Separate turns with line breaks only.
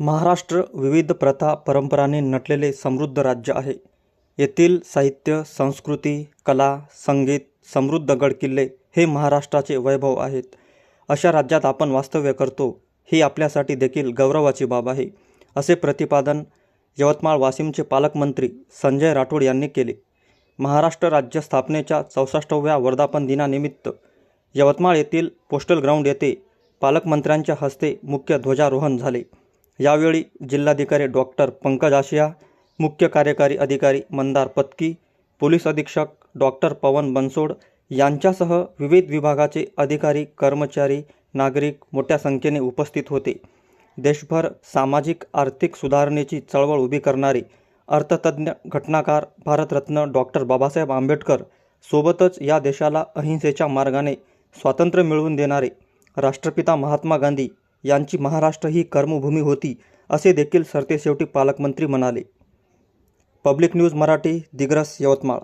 महाराष्ट्र विविध प्रथा परंपरांनी नटलेले समृद्ध राज्य आहे. येथील साहित्य संस्कृती कला संगीत समृद्ध गडकिल्ले हे महाराष्ट्राचे वैभव आहेत. अशा राज्यात आपण वास्तव्य करतो ही आपल्यासाठी देखील गौरवाची बाब आहे असे प्रतिपादन यवतमाळ वाशिमचे पालकमंत्री संजय राठोड यांनी केले. महाराष्ट्र राज्य स्थापनेच्या चौसष्टव्या वर्धापन दिनानिमित्त यवतमाळ येथील पोस्टल ग्राउंड येथे पालकमंत्र्यांच्या हस्ते मुख्य ध्वजारोहण झाले. यावेळी जिल्हाधिकारी डॉक्टर पंकज आशिया मुख्य कार्यकारी अधिकारी मंदार पत्की पोलीस अधीक्षक डॉक्टर पवन बनसोड यांच्यासह विविध विभागाचे अधिकारी कर्मचारी नागरिक मोठ्या संख्येने उपस्थित होते. देशभर सामाजिक आर्थिक सुधारणेची चळवळ उभी करणारे अर्थतज्ज्ञ घटनाकार भारतरत्न डॉक्टर बाबासाहेब आंबेडकर सोबतच या देशाला अहिंसेच्या मार्गाने स्वातंत्र्य मिळवून देणारे राष्ट्रपिता महात्मा गांधी यांची महाराष्ट्र ही कर्मभूमी होती असे देखील सरतेशेवटी पालकमंत्री म्हणाले. Public news Marathi Digras Yavatmal.